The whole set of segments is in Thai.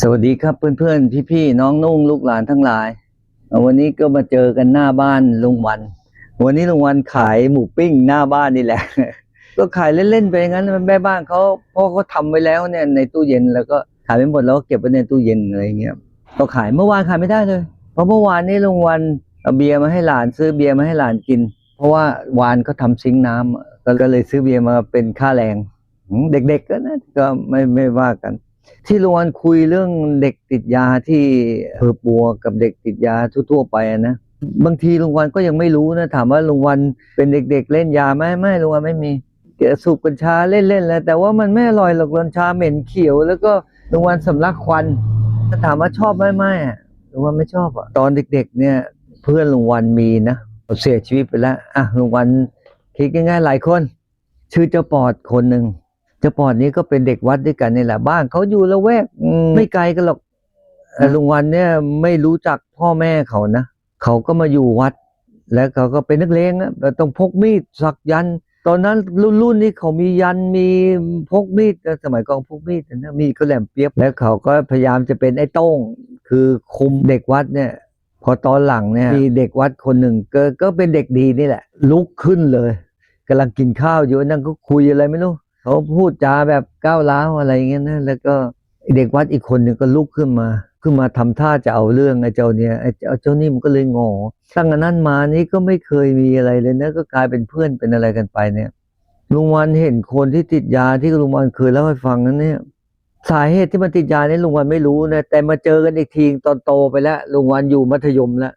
สวัสดีครับเพื่อนๆ พี่ๆ น้องนุ่งลูกหลานทั้งหลาย วันนี้ก็มาเจอกันหน้าบ้านลุงวัน วันนี้ลุงวันขายหมูปิ้งหน้าบ้านนี่แหละ ก็ขายเล่นๆไปงั้นแม่บ้านเขาพราะเขาทำไว้แล้วเนี่ยในตู้เย็นแล้วก็ขายไปหมดแล้วก็เก็บไว้ในตู้เย็นอะไรเงี้ยก็ขายเมื่อวานขายไม่ได้เลย เพราะเมื่อวานนี้ลุงวันเอาเบียร์มาให้หลานซื้อเบียร์มาให้หลานกิน เพราะว่าวานเขาทำซิงน้ำอะก็เลยซื้อเบียร์มาเป็นค่าแรงเด็กๆก็นะก็ไม่ไม่ว่ากัน ที่ลุงวันคุยเรื่องเด็กติดยาที่เผือปัวกับเด็กติดยาทั่วๆไปนะบางทีลุงวันก็ยังไม่รู้นะถามว่าลุงวันเป็นเด็กๆเล่นยาไหมไม่ลุงวันไม่มีเกี่ยวสูบกัญชาเล่นๆแล้วแต่ว่ามันไม่อร่อยหรอกกัญชาเหม็นเขียว แล้วก็ลุงวันสำลักควันถ้าถามว่าชอบไหมไม่ลุงวันไม่ชอบอะตอนเด็ก ๆ เนี่ย เพื่อนลุงวันมีนะเสียชีวิตไปแล้วอะลุงวันคิดง่ายๆหลายคน ชื่อเจ้าปอดคนหนึ่ง จ้าปอดนี้ก็เป็นเด็กวัดด้วยกันนี่แหละบ้านเขาอยู่ละแวกอืมไม่ไกลกันหรอกเอ่อลุงวันเนี่ยไม่รู้จักพ่อแม่เขานะเขาก็มาอยู่วัด แล้วเขาก็เป็นนักเลงนะแต่ต้องพกมีดสักยันต์ตอนนั้นรุ่นรุ่นนี้เขามียันต์มีพกมีดนะสมัยก่อนพกมีดนะมีดก็แหลมเปียบ แล้วเขาก็พยายามจะเป็นไอ้โต้งคือคุมเด็กวัดเนี่ย พอตอนหลังเนี่ยมีเด็กวัดคนหนึ่งก็ก็เป็นเด็กดีนี่แหละ ลุกขึ้นเลยกำลังกินข้าวอยู่นั่งก็คุยอะไรไม่รู้ เขาพูดจาแบบก้าวร้าวอะไรเงี้ยนะแล้วก็เด็กวัดอีกคนหนึ่งก็ลุกขึ้นมาขึ้นมาทำท่าจะเอาเรื่องไอ้เจ้าเนี่ยไอ้เจ้าเจ้านี่มันก็เลยงอตั้งแต่นั้นมานี้ก็ไม่เคยมีอะไรเลยนะก็กลายเป็นเพื่อนเป็นอะไรกันไปเนี่ยลุงวันเห็นคนที่ติดยาที่ลุงวันเคยเล่าให้ฟังนั้นเนี่ยสาเหตุที่มันติดยาเนี่ยลุงวันไม่รู้นะแต่มาเจอกันอีกทีตอนโตไปแล้วลุงวันอยู่มัธยมแล้ว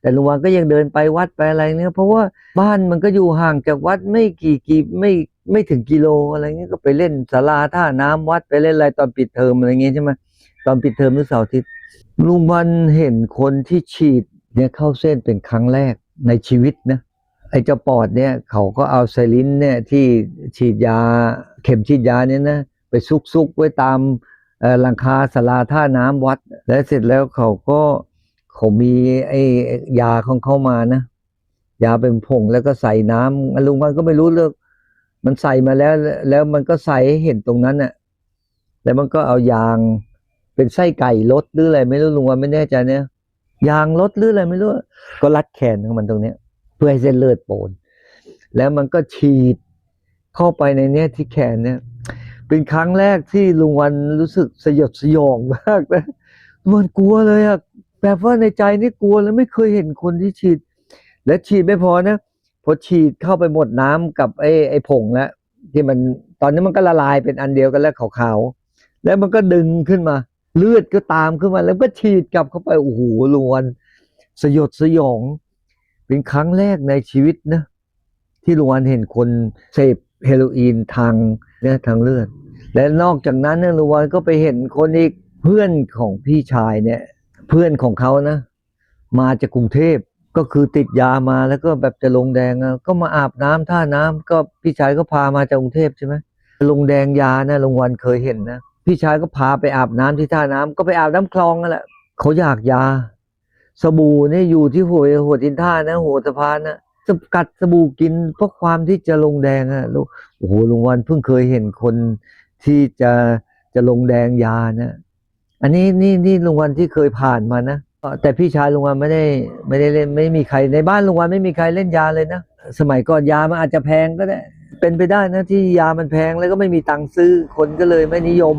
แต่ลุงวันก็ยังเดินไปวัดไปอะไรเนี่ยเพราะว่าบ้านมันก็อยู่ห่างจากวัดไม่กี่กีไม่ ไม่ถึงกิโลอะไรเงี้ยก็ไปเล่นศาลาท่าน้ำวัดไปเล่นอะไรตอนปิดเทอมอะไรเงี้ยใช่ไหมตอนปิดเทอมหรือเสาร์อาทิตย์ลุงวันเห็นคนที่ฉีดเนี่ยเข้าเส้นเป็นครั้งแรกในชีวิตนะไอ้เจ้าปอดเนี่ยเขาก็เอาไซลินเนี่ยที่ฉีดยาเข็มฉีดยาเนี่ยนะไปซุกๆไว้ตามหลังคาศาลาท่าน้ำวัด แล้วเสร็จแล้วเขาก็เขามีไอ้ยาของเขามานะยาเป็นผงแล้วก็ใส่น้ำลุงมันก็ไม่รู้เรื่อง มันใส่มาแล้วแล้วมันก็ใส่ให้เห็นตรงนั้นน่ะ แล้วมันก็เอายางเป็นไส้ไก่รถหรืออะไรไม่รู้ลุงวันไม่แน่ใจเนี่ยยางรถหรืออะไรไม่รู้ ก็รัดแขนของมันตรงเนี้ย เพื่อให้เส้นเลือดโปนแล้วมันก็ฉีดเข้าไปในเนี้ยที่แขนเนี่ย เป็นครั้งแรกที่ลุงวันรู้สึกสยดสยองมากนะมันกลัวเลยอะแบบว่าในใจนี่กลัวแล้วไม่เคยเห็นคนที่ฉีด และฉีดไม่พอนะ อฉีดเข้าไปหมดน้ำกับไอ้ไอ้ผงแล้วที่มันตอนนี้มันก็ละลายเป็นอันเดียวกันแล้วขาวๆแล้วมันก็ดึงขึ้นมา เลือดก็ตามขึ้นมา แล้วก็ฉีดกลับเข้าไปโอ้โหลวนสยดสยอง เป็นครั้งแรกในชีวิตนะที่ลวนเห็นคนเสพเฮโรอีนทางเนี่ยทางเลือด และนอกจากนั้นเนี่ยลวนก็ไปเห็นคนอีกเพื่อนของพี่ชายเนี่ย เพื่อนของเขานะ มาจากกรุงเทพ ก็คือติดยามาแล้วก็แบบจะลงแดงก็มาอาบน้ำท่าน้ำก็พี่ชายก็พามาจากกรุงเทพใช่ไหมลงแดงยานะลงวันเคยเห็นนะพี่ชายก็พาไปอาบน้ำที่ท่าน้ำก็ไปอาบน้ำคลองนั่นแหละเขาอยากยา สบู่นี่อยู่ที่หัวหัวทินท่านะหัวสะพานนะสกัดสบู่กินเพราะความที่จะลงแดงอะลูกโอ้โหลุงวันเพิ่งเคยเห็นคนที่จะจะลงแดงยานะ อันนี้นี่นี่ลุงวันที่เคยผ่านมานะ แต่พี่ชายลุงวันไม่ได้ไม่ได้เล่นไม่มีใครในบ้านลุงวันไม่มีใครเล่นยาเลยนะสมัยก่อนยามันอาจจะแพงก็ได้ เป็นไปได้นะที่ยามันแพงแล้วก็ไม่มีตังค์ซื้อคนก็เลยไม่นิยม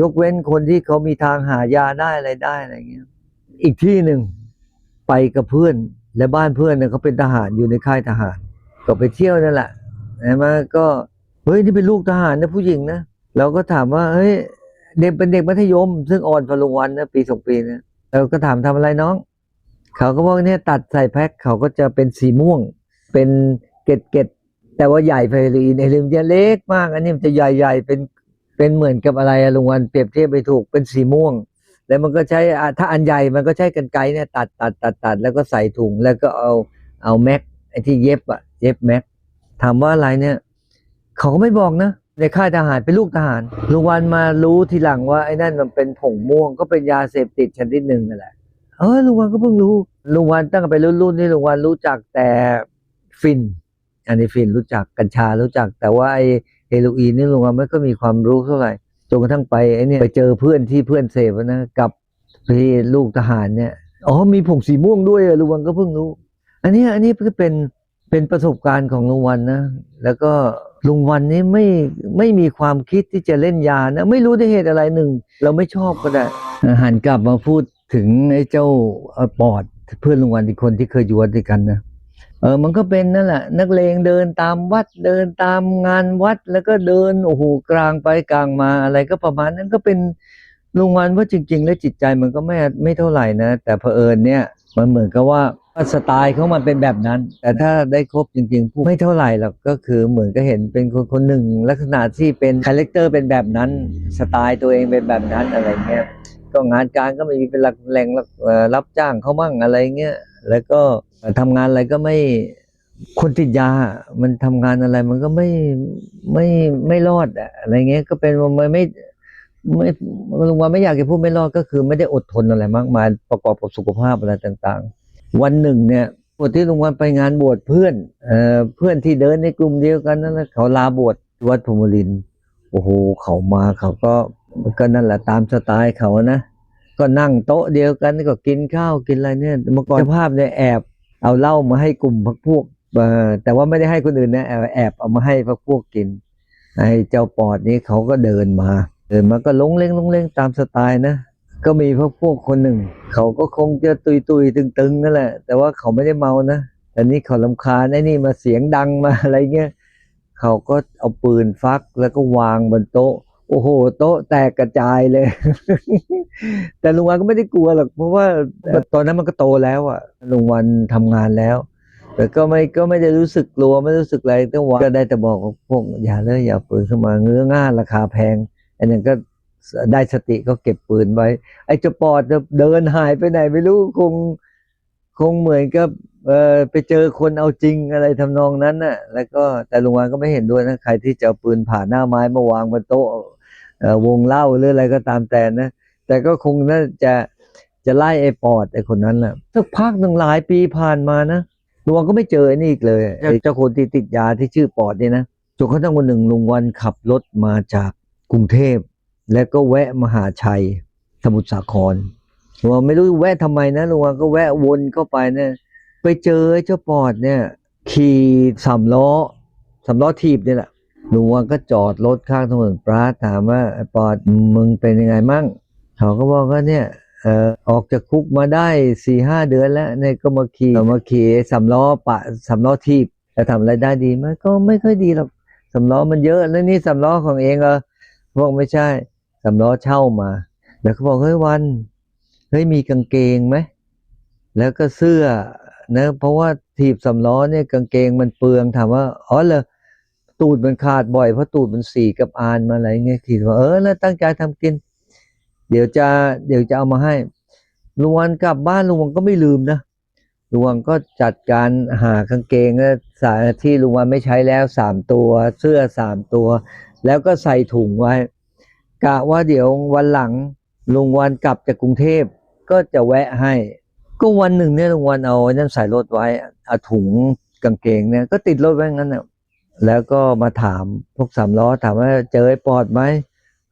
ยกเว้นคนที่เขามีทางหายาได้อะไรได้อะไรเงี้ยอีกที่หนึ่งไปกับเพื่อนและบ้านเพื่อนเนี่ยเขาเป็นทหารอยู่ในค่ายทหาร ก็ไปเที่ยวนั่นแหละใช่ไหมก็เฮ้ยนี่เป็นลูกทหารนะผู้หญิงนะเราก็ถามว่าเฮ้ยเด็กเป็นเด็กมัธยม ซึ่งอ่อนพลุงวันนะปีสองปีนะ เราก็ถามทำอะไรน้อง เขาก็บอกเนี่ยตัดใส่แพ็คเขาก็จะเป็นสีม่วง เป็นเกล็ดเกล็ดแต่ว่าใหญ่ไฟรีในลืมจะเล็กมาก อันนี้มันจะใหญ่ๆเป็นเป็นเหมือนกับอะไรอะลุงวันเปรียบเทียบไปถูกเป็นสีม่วง แล้วมันก็ใช้ถ้าอันใหญ่มันก็ใช้กันไกเนี่ยตัดตัดตัดตัดแล้วก็ใส่ถุงแล้วก็เอาเอาแม็กไอ้ที่เย็บอะเย็บแม็กถามว่าอะไรเนี่ย เขาก็ไม่บอกนะ ในค่ายทหารเป็นลูกทหารลุงวันมารู้ทีหลังว่าไอ้นั่นมันเป็นผงม่วงก็เป็นยาเสพติดชนิดหนึ่งนั่นแหละเออลุงวันก็เพิ่งรู้ลุงวันตั้งแต่ไปรุ่นรุ่นนี่ลุงวันรู้จักแต่ฟิน อันนี้ฟินรู้จักกัญชารู้จัก แต่ว่าไอ้เฮโรอีนนี่ลุงวันไม่ก็มีความรู้เท่าไหร่จนกระทั่งไปไอ้เนี่ยไปเจอเพื่อนที่เพื่อนเสพนะกับพี่ลูกทหารเนี่ยอ๋อมีผงสีม่วงด้วยลุงวันก็เพิ่งรู้ อันนี้อันนี้ก็เป็นเป็นประสบการณ์ของลุงวันนะแล้วก็ ลุงวันนี้ไม่ไม่มีความคิดที่จะเล่นยานะไม่รู้ด้วยเหตุอะไรหนึ่ง เราไม่ชอบก็ได้หันกลับมาพูดถึงไอ้เจ้าปอดเพื่อนลุงวันอีกคนที่เคยอยู่วัดด้วยกันนะเออมันก็เป็นนั่นแหละ นักเลงเดินตามวัดเดินตามงานวัดแล้วก็เดินโอ้โหกลางไปกลางมาอะไรก็ประมาณนั้นก็เป็นลุงวันว่าจริง ๆ แล้วจิตใจมันก็ไม่ไม่เท่าไหร่นะแต่เผอิญเนี่ยมันเหมือนกับว่า สไตล์เขามันเป็นแบบนั้น แต่ถ้าได้ครบจริงๆผู้ไม่เท่าไหร่หรอกก็คือเหมือนก็เห็นเป็นคนคนหนึ่ง ลักษณะที่เป็นคาแรคเตอร์เป็นแบบนั้น สไตล์ตัวเองเป็นแบบนั้นอะไรเงี้ยก็งานการก็ไม่มีเป็นหลักแหล่งรับจ้างเขามั่งอะไรเงี้ยแล้วก็ทำงานอะไรก็ไม่คนติดยา มันทำงานอะไรมันก็ไม่ไม่ไม่รอดอะอะไรเงี้ยก็เป็นมันไม่ไม่ลุงว่าไม่อยากจะพูดไม่รอดก็คือไม่ได้อดทนอะไรมากมายประกอบกับสุขภาพอะไรต่าง ๆ วันหนึ่งเนี่ยปกติลุงวันไปงานบวชเพื่อนเอ่อเพื่อนที่เดินในกลุ่มเดียวกันนั่นแหละเขาลาบวชวัดพมลินโอ้โหเขามาเขาก็ก็นั่นแหละตามสไตล์เขานะก็นั่งโต๊ะเดียวกันก็กินข้าวกินอะไรเนี่ยเมื่อก่อนภาพเนี่ยแอบ เอาเหล้ามาให้กลุ่มพักพวกเอ่อแต่ว่าไม่ได้ให้คนอื่นนะแอบแอบเอามาให้พักพวกกินไอ้เจ้าปอดนี้เขาก็เดินมาเดินมาก็ลงเล้งลงเล้งตามสไตล์นะ ก็มีพักพวกคนหนึ่ง เขาก็คงจะตุยตุยตึงตึงนั่นแหละ แต่ว่าเขาไม่ได้เมานะแต่นี้เขาลำคาญไอ้นี่มาเสียงดังมาอะไรเงี้ยเขาก็เอาปืนฟักแล้วก็วางบนโต๊ะ โอ้โห โต๊ะแตกกระจายเลย แต่ลุงวันก็ไม่ได้กลัวหรอกเพราะว่าตอนนั้นมันก็โตแล้วอะลุงวันทำงานแล้ว แต่ก็ไม่ก็ไม่ได้รู้สึกกลัวไม่รู้สึกอะไรตั้งวันก็ได้แต่บอกพวกอย่าเลยอย่าเอาปืนเข้ามาเงื้อง่าราคาแพงอันนั้นก็ ได้สติก็เก็บปืนไว้ ไอ้เจ้าปอดจะเดินหายไปไหนไม่รู้คงคงเหมือนกับเออไปเจอคนเอาจริงอะไรทำนองนั้นน่ะ แล้วก็แต่ลุงวันก็ไม่เห็นด้วยนะใครที่จะเอาปืนผ่าหน้าไม้มาวางบนโต๊ะเอ่อวงเล่าหรืออะไรก็ตามแต่นะ แต่ก็คงน่าจะจะไล่ไอ้ปอดไอ้คนนั้นแหละสักพักหนึ่งหลายปีผ่านมานะลุงวันก็ไม่เจอไอ้นี่อีกเลยไอ้เจ้าคนที่ติดยาที่ชื่อปอดเนี่ยนะจนกระทั่งวันหนึ่งลุงวันขับรถมาจากกรุงเทพ แล้วก็แวะมหาชัยสมุทรสาครลุงวันไม่รู้แวะทำไมนะลุงวันก็แวะวนเข้าไปเนี่ยไปเจอเจ้าปอดเนี่ย ขี่สามล้อสามล้อถีบเนี่ยแหละลุงวันก็จอดรถข้างถนนปราถามว่าปอดมึงเป็นยังไงมั่งเขาก็บอกว่าเนี่ยเออออกจากคุกมาได้สี่ห้าเดือนแล้วเนี่ยก็มาขี่มาขี่สำล้อปะสำล้อทีบจะทำอะไรได้ดีไหมก็ไม่ค่อยดีหรอกสำล้อมันเยอะแล้วนี่สำล้อของเองเหรอบอกไม่ใช่ สำล้อเช่ามา แล้วเขาบอกเฮ้ยวันเฮ้ยมีกางเกงไหมแล้วก็เสื้อนะเพราะว่าถีบสำล้อเนี่ยกางเกงมันเปลืองถามว่าอ๋อเหรอตูดมันขาดบ่อยเพราะตูดมันสีกับอานมาอะไรเงี้ยคิดว่าเออแล้วตั้งใจทำกิน เดี๋ยวจะเดี๋ยวจะเอามาให้ลุงวันกลับบ้านลุงวันก็ไม่ลืมนะลุงวันก็จัดการหากางเกงและสายที่ลุงวันไม่ใช้แล้วสามตัว เสื้อสามตัว แล้วก็ใส่ถุงไว้ กะว่าเดี๋ยววันหลังลุงวันกลับจากกรุงเทพก็จะแวะให้ ก็วันหนึ่งเนี่ยลุงวันเอาไอ้นั่นใส่รถไว้เอาถุงกางเกงเนี่ยก็ติดรถไว้งั้นน่ะแล้วก็มาถามพวกสามล้อถามว่าเจอไอ้ปอดไหม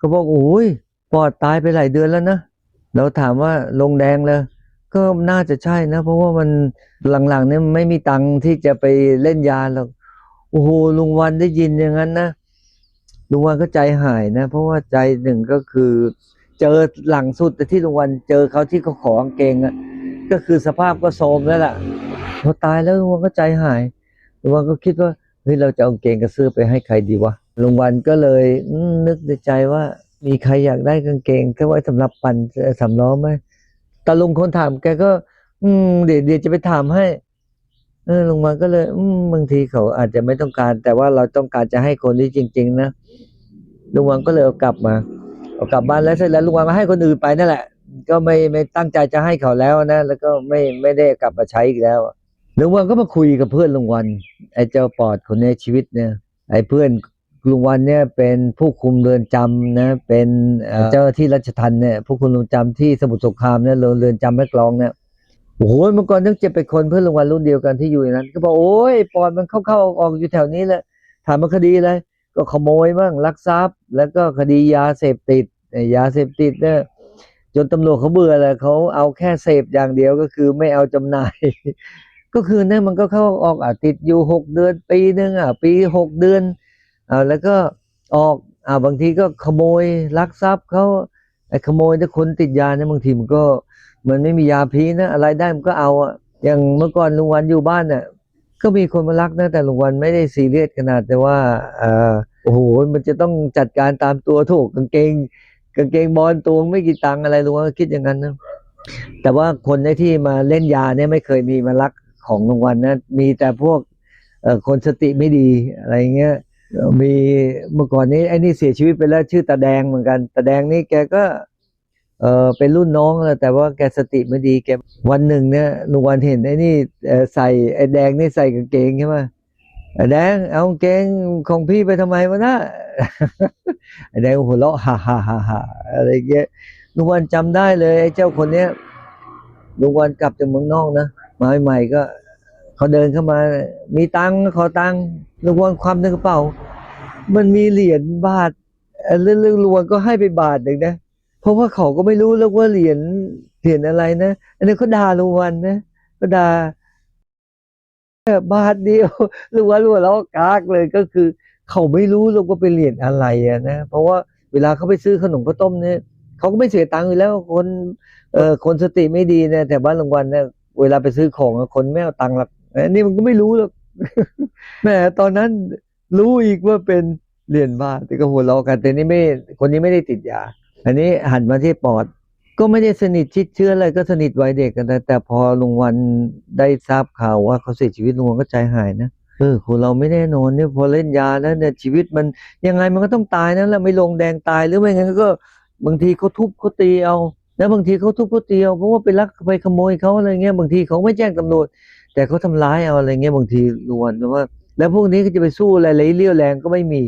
ก็บอกโอ้ยปอดตายไปหลายเดือนแล้วนะเราถามว่าลงแดงเลยก็น่าจะใช่นะ เพราะว่ามันหลังๆเนี่ยไม่มีตังค์ที่จะไปเล่นยาหรอกโอ้โหลุงวันได้ยินอย่างนั้นนะ ลุงวันก็ใจหายนะ เพราะว่าใจหนึ่งก็คือ เจอหลังสุดแต่ที่ลุงวันเจอเขาที่เขาขอกางเกงอะก็คือสภาพก็โทรมแล้วล่ะพอตายแล้วลุงวันก็ใจหายลุงวันก็คิดว่าเฮ้ยเราจะเอากางเกงกับเสื้อไปให้ใครดีวะลุงวันก็เลยนึกในใจว่ามีใครอยากได้กางเกงแค่ไว้สำหรับปั่นสำล้อไหมตาลุงคนถามแกก็ อืมเดี๋ยวเดี๋ยวจะไปถามให้ เออลุงวันก็เลยบางทีเขาอาจจะไม่ต้องการ แต่ว่าเราต้องการจะให้คนที่จริง ๆ นะลุงวันก็เลยเอากลับมาเอากลับบ้านแล้วเสร็จแล้วลุงวันก็ให้คนอื่นไปนั่นแหละ ก็ไม่ไม่ตั้งใจจะให้เขาแล้วนะแล้วก็ไม่ไม่ได้กลับมาใช้อีกแล้วลุงวันก็มาคุยกับเพื่อนลุงวันไอ้เจ้าปอดคนในชีวิตเนี่ย ไอ้เพื่อนลุงวันเนี่ยเป็นผู้คุมเรือนจำนะ เป็นเจ้าที่ราชทัณฑ์เนี่ยผู้คุมเรือนจำที่สมุทรสงครามเนี่ยเรือนเรือนจำแม่กลองเนี่ย โอ้โหเมื่อก่อนนึกจะเป็นคนเพื่อนลุงวันรุ่นเดียวกันที่อยู่ในนั้น ก็บอกโอ้ยปอดมันเข้าๆออกๆอยู่แถวนี้แหละถามมาคดีอะไรก็ขโมยบ้างลักทรัพย์ แล้วก็คดียาเสพติดยาเสพติดเนี่ยจนตำรวจเขาเบื่อแล้วเขาเอาแค่เสพอย่างเดียวก็คือไม่เอาจำหน่าย ก็คือเนี่ยมันก็เข้าออกอะติดอยู่หกเดือนปีหนึ่งอะปีหกเดือนอ่าแล้วก็ออกอ่าบางทีก็ขโมยลักทรัพย์เขาไอ้ขโมยถ้าคนติดยาเนี่ยบางทีมันก็ มันไม่มียาพีนะอะไรได้มันก็เอาอะอย่างเมื่อก่อนลุงวันอยู่บ้านน่ะก็มีคนมารักนะแต่ลุงวันไม่ได้ซีเรียสขนาดแต่ว่าเออโอ้โหมันจะต้องจัดการตามตัวถูกกางเกงกางเกงบอลตัวไม่กี่ตังอะไรลุงวันก็คิดอย่างนั้นนะแต่ว่าคนในที่มาเล่นยาเนี่ยไม่เคยมีมารักของลุงวันนะมีแต่พวกคนสติไม่ดีอะไรเงี้ยมีเมื่อก่อนนี้ไอ้นี่เสียชีวิตไปแล้วชื่อตาแดงเหมือนกันตาแดงนี่แกก็ เออเป็นรุ่นน้องแล้วแต่ว่าแกสติไม่ดีแกวันหนึ่งเนี่ยลุงวันเห็นไอ้นี่ใส่ไอ้แดงนี่ใส่กางเกงใช่ไหมไอ้แดงเอากางเกงของพี่ไปทำไมวะนะไอ้แดงหัวเราะฮ่าฮ่าฮ่าฮ่าอะไรเงี้ยลุงวันจำได้เลยไอ้เจ้าคนเนี้ยลุงวันกลับจากเมืองนอกนะมาใหม่ๆก็เขาเดินเข้ามา มีตังค์ขอตังค์ลุงวันความในกระเป๋า มันมีเหรียญบาทเรื่องเรื่องลุงวันก็ให้ไปบาทหนึ่งนะ เพราะว่าเขาก็ไม่รู้แล้วว่าเหรียญเหรียญอะไรนะ อันนี้เขาด่าลุงวันนะก็ด่าแค่บาทเดียวลุงวันรู้แล้วกากเลยก็คือ เขาไม่รู้หรอกว่าเป็นเหรียญอะไรอะนะเพราะว่าเวลาเขาไปซื้อขนมข้าวต้มเนี่ยเขาก็ไม่เสียตังค์อยู่แล้วคนเอ่อคนสติไม่ดีนี่ยแต่บ้านลุงวันเนี่ยเวลาไปซื้อของคนไม่เอาตังค์หรอกนนี้มันก็ไม่รู้หรอกแหมตอนนั้นรู้อีกว่าเป็นเหรียญบาทแต่ก็หัวเราะกันแต่นี่ไม่คนนี้ไม่ได้ติดยา อันนี้หันมาที่ปอด ก็ไม่ได้สนิทชิดเชื้ออะไรก็สนิทวัยเด็กกันนะแต่พอลุงวันได้ทราบข่าวว่าเขาเสียชีวิตลุงวันก็ใจหายนะเออคนเราไม่แน่นอนเนี่ยพอเล่นยาแล้วเนี่ยชีวิตมันยังไงมันก็ต้องตายนะแล้วไม่ลงแดงตายหรือไม่งั้นก็บางทีเขาทุบเขาตีเอาแล้วบางทีเขาทุบเขาตีเอาเพราะว่าไปลักไปขโมยเขาอะไรเงี้ยบางทีเขาไม่แจ้งตำรวจ แต่เขาทำร้ายเอาอะไรเงี้ยบางทีลุงวันว่า แล้วพวกนี้ก็จะไปสู้อะไรเลยเรี่ยวแรงก็ไม่มี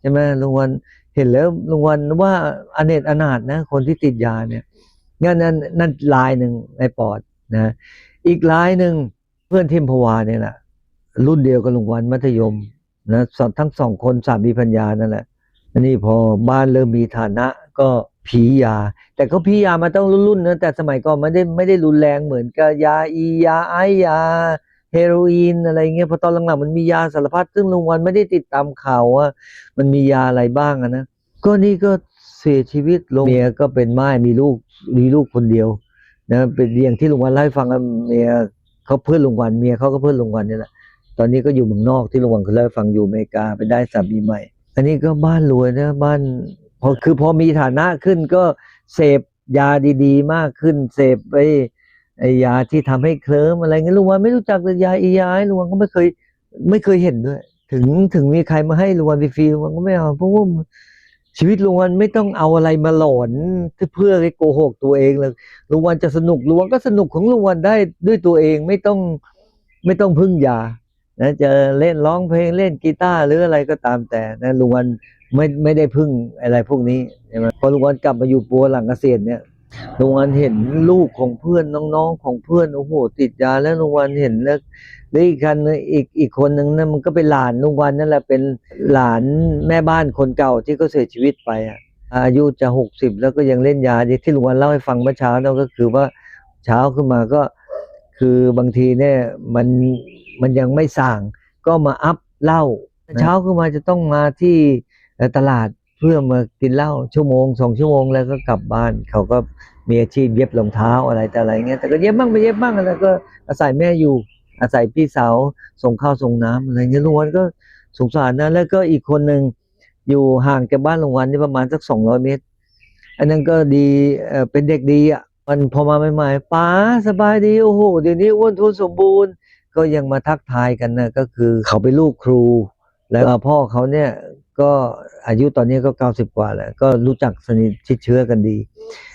ใช่ไหมลุงวัน เห็นแล้วลุงวันว่าอเนจอนาถนะ คนที่ติดยาเนี่ยงั้นนั่นนั่นลายหนึ่งในปอดนะอีกลายหนึ่งเพื่อนทิมพวาเนี่ยแหละรุ่นเดียวกับลุงวันมัธยมนะสทั้งสองคนสามีพัญญานั่นแหละอันนี้พอบ้านเริ่มมีฐานะก็ผียา แต่เขาผียามาต้องรุ่นๆนะแต่สมัยก่อนไม่ได้ไม่ได้รุนแรงเหมือนกับยาอียาไอยา เฮโรอีนอะไรเงี้ยพอตอนหลังๆมันมียาสารพัดซึ่งลุงวันไม่ได้ติดตามข่าวว่า มันมียาอะไรบ้างนะก็นี่ก็เสียชีวิตลงเมียก็เป็นไม้มีลูกมีลูกคนเดียวนะเป็นอย่างที่ลุงวันเล่าให้ฟังเมียเขาเพื่อนลุงวันเมียเขาก็เพื่อนลุงวันนี่แหละตอนนี้ก็อยู่เมืองนอกที่ลุงวันเคยเล่าให้ฟังอยู่อเมริกาไปได้สามีใหม่ อันนี้ก็บ้านรวยนะบ้านพอคือพอมีฐานะขึ้นก็เสพยาดี ๆ มากขึ้นเสพไป ไอยาที่ทำให้เคลิ้มอะไรเงี้ยลุงวันไม่รู้จักแต่ยาอียาลุงวันก็ไม่เคย ไม่เคยเห็นด้วย ถึงถึงมีใครมาให้ลุงวันฟรีลุงวันก็ไม่เอาเพราะว่าชีวิตลุงวันไม่ต้องเอาอะไรมาหลอนเพื่อให้โกหกตัวเองเลยลุงวันจะสนุกลุงวันก็สนุกของลุงวันได้ด้วยตัวเองไม่ต้องไม่ต้องพึ่งยานะจะเล่นร้องเพลงเล่นกีตาร์หรืออะไรก็ตามแต่นะลุงวันไม่ไม่ได้พึ่งอะไรพวกนี้ใช่ไหมพอลุงวันกลับมาอยู่ปัวหลังเกษียณเนี่ย ลุงวันเห็นลูกของเพื่อนน้องๆ ของเพื่อนโอ้โหติดยาแล้วลุงวันเห็นแล้วแล้วอีกคันนึงอีกอีกคนหนึ่งนั่นมันก็เป็นหลานลุงวันนั่นแหละเป็นหลานแม่บ้านคนเก่าที่เขาเสียชีวิตไปอะอายุจะหกสิบแล้วก็ยังเล่นยาที่ลุงวันเล่าให้ฟังเมื่อเช้านั่นก็คือว่าเช้าขึ้นมาก็คือบางทีเนี่ยมันมันยังไม่สั่งก็มาอัพเหล้าเช้าขึ้นมาจะต้องมาที่ตลาด เพื่อมากินเหล้าชั่วโมงสองชั่วโมงแล้วก็กลับบ้าน เขาก็มีอาชีพเย็บรองเท้าอะไรแต่อะไรเงี้ยแต่ก็เย็บบ้างไม่เย็บบ้างแล้วก็อาศัยแม่อยู่ อาศัยพี่สาวส่งข้าวส่งน้ำอะไรเงี้ยลุงวันก็สงสารนะแล้วก็อีกคนหนึ่งอยู่ห่างจากบ้านลุงวันนี่ประมาณสักสองร้อยเมตร อันนั้นก็ดีเอ่อเป็นเด็กดีอะมันพอมาใหม่ๆป๋าสบายดีโอ้โหเดี๋ยวนี้อ้วนทุนสมบูรณ์ ก็ยังมาทักทายกันนะก็คือเขาเป็นลูกครูแล้วพ่อเขาเนี่ย ก็อายุตอนนี้ก็เก้าสิบกว่าแล้ว ก็รู้จักสนิทชิดเชื้อกันดี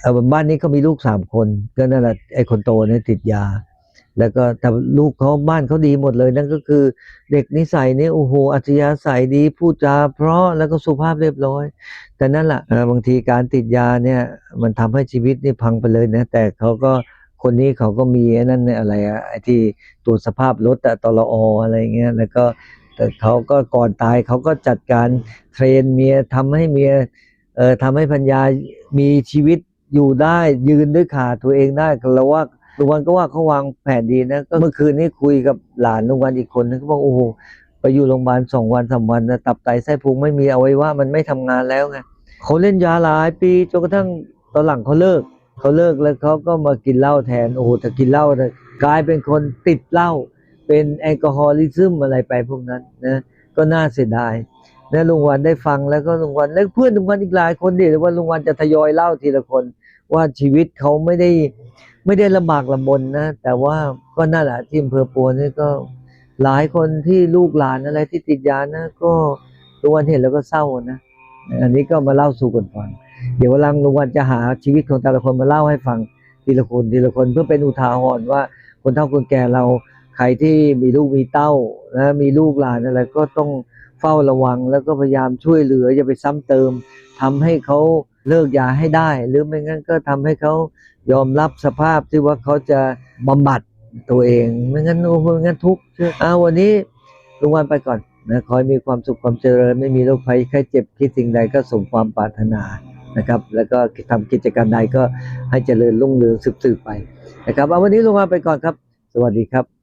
เออบ้านนี้เขามีลูกสามคน ก็นั่นแหละไอ้คนโตเนี่ยติดยา แล้วก็แต่ลูกเขาบ้านเขาดีหมดเลย นั่นก็คือเด็กนิสัยเนี่ยโอ้โหอัธยาศัยดีพูดจาเพราะแล้วก็สุภาพเรียบร้อย แต่นั่นแหละบางทีการติดยาเนี่ยมันทำให้ชีวิตนี่พังไปเลยนะแต่เขาก็คนนี้เขาก็มีไอ้นั่นเนี่ยอะไรอะไอ้ที่ตรวจสภาพรถอะตลออะไรเงี้ยแล้วก็ แต่เขาก็ก่อนตายเขาก็จัดการเทรนเมียทำให้เมียเอ่อทำให้พัญญามีชีวิตอยู่ได้ยืนด้วยขาตัวเองได้เราว่าลุงวันก็ว่าเขาวางแผนดีนะก็เมื่อคืนนี้คุยกับหลานลุงวันอีกคนนึงเขาบอกโอ้โหไปอยู่โรงพยาบาลสองวันสามวันนะตับไตไส้พุงไม่มีเอาไว้ว่ามันไม่ทำงานแล้วไงเขาเล่นยาหลายปีจนกระทั่งตอนหลังเขาเลิกเขาเลิกแล้วเขาก็มากินเหล้าแทนโอ้โหถ้ากินเหล้านี่กลายเป็นคนติดเหล้า เป็นแอลกอฮอลิซึมอะไรไปพวกนั้นนะก็น่าเสียดายนะลุงวันได้ฟังแล้วก็ลุงวันแล้วเพื่อนลุงวันอีกหลายคนเดี๋ยวว่าลุงวันจะทยอยเล่าทีละคน ว่าชีวิตเขาไม่ได้ไม่ได้ลำบากลำบนนะแต่ว่าก็นั่นแหละที่อำเภอปัวนี่ก็หลายคนที่ลูกหลานอะไรที่ติดยานะ ก็ลุงวันเห็นแล้วก็เศร้านะอันนี้ก็มาเล่าสู่กันฟัง เดี๋ยววันหลังลุงวันจะหาชีวิตของแต่ละคนมาเล่าให้ฟังทีละคนทีละคนเพื่อเป็นอุทาหรณ์ว่าคนเฒ่าคนแก่เรา ใครที่มีลูกมีเต้านะมีลูกหลานอะไรก็ต้องเฝ้าระวังแล้วก็พยายามช่วยเหลืออย่าไปซ้ำเติมทำให้เขาเลิกยาให้ได้ หรือไม่งั้นก็ทำให้เขายอมรับสภาพที่ว่าเขาจะบำบัดตัวเอง ไม่งั้นโอ้ไม่งั้นทุกข์เช้าวันนี้ลุงวันไปก่อนนะขอให้มีความสุขความเจริญ ไม่มีโรคภัยไข้เจ็บคิดสิ่งใดก็สมความปรารถนานะครับ แล้วก็ทำกิจกรรมใดก็ให้เจริญรุ่งเรืองสืบๆไปนะครับเอาวันนี้ลุงมาไปก่อนครับ สวัสดีครับ